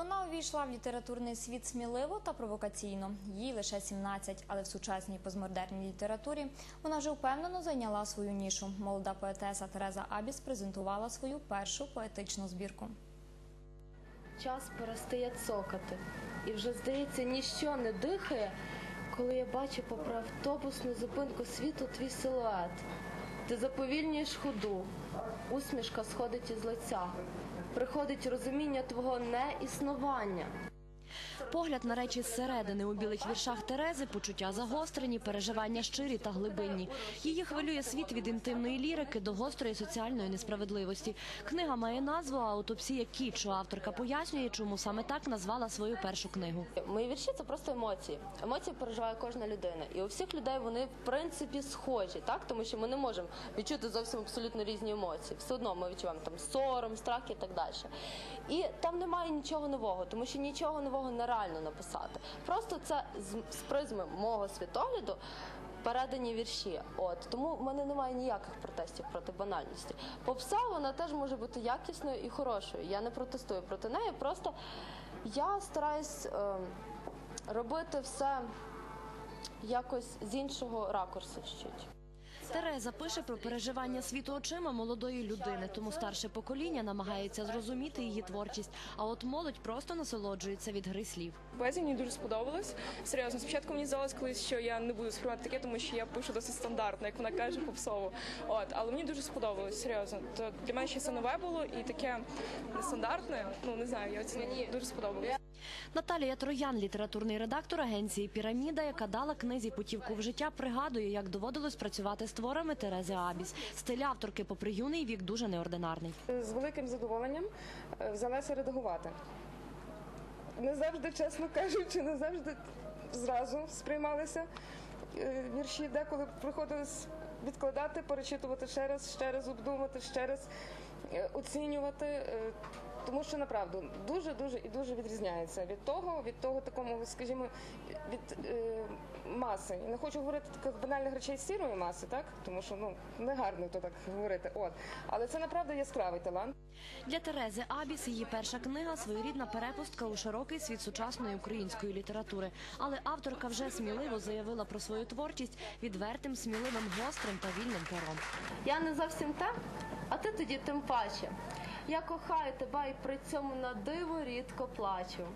Вона увійшла в літературний світ сміливо та провокаційно. Їй лише 17, але в сучасній постмодерній літературі вона вже впевнено зайняла свою нішу. Молода поетеса Тереза Абіс презентувала свою першу поетичну збірку. Час перестає цокати, і вже здається, ніщо не дихає, коли я бачу попри автобусну зупинку світу твій силует. Ти заповільнюєш ходу, усмішка сходить із лиця, приходить розуміння твого неіснування. Погляд на речі зсередини у білих віршах Терези, почуття загострені, переживання щирі та глибинні. Її хвилює світ від інтимної лірики до гострої соціальної несправедливості. Книга має назву «Аутопсія кічу». Авторка пояснює, чому саме так назвала свою першу книгу. Мої вірші це просто емоції. Емоції переживає кожна людина. І у всіх людей вони в принципі схожі, так тому що ми не можемо відчути зовсім абсолютно різні емоції. Все одно ми відчуваємо там сором, страх і так далі. І там немає нічого нового, тому що нічого нового нереально написати. Просто це з, з призми мого світогляду. Передані вірші, от тому в мене немає ніяких протестів проти банальності. Попса вона теж може бути якісною і хорошою. Я не протестую проти неї. Просто я стараюсь е, робити все якось з іншого ракурсу. чуть. Тереза пише про переживання світу очима молодої людини, тому старше покоління намагається зрозуміти її творчість. А от молодь просто насолоджується від гри слів. Поезія мені дуже сподобалась. Серйозно, спочатку мені здалось колись, що я не буду сприймати таке, тому що я пишу досить стандартно, як вона каже, попсово. От, але мені дуже сподобалось, серйозно. То для мене ще це нове було і таке нестандартне. Ну не знаю, я оцінила. дуже сподобалось. Наталія Троян, літературний редактор агенції Піраміда, яка дала книзі путівку в життя, пригадує, як доводилось працювати з творами Терези Абіс. Стиль авторки, попри юний вік, дуже неординарний. з великим задоволенням е, взялася редагувати. Не завжди, чесно кажучи, не завжди зразу сприймалися е, вірші, деколи приходилось відкладати, перечитувати ще раз, ще раз обдумати, ще раз е, оцінювати. Тому що направду дуже дуже і дуже відрізняється від того, від того такому, скажімо, від е, маси. І не хочу говорити таких банальних речей з сірої маси, так тому що ну не гарно то так говорити. От але це направду яскравий талант. Для Терези Абіс її перша книга своєрідна перепустка у широкий світ сучасної української літератури. Але авторка вже сміливо заявила про свою творчість відвертим, сміливим, гострим та вільним пером. Я не зовсім те, а ти тоді тим паче. Я кохаю тебе і при цьому на диво рідко плачу.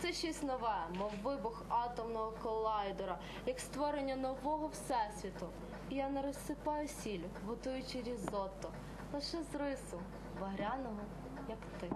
Це щось нове, мов вибух атомного колайдера, як створення нового всесвіту. І я не розсипаю сіль, готуючи різотто, лише з рису, багряного, як ти.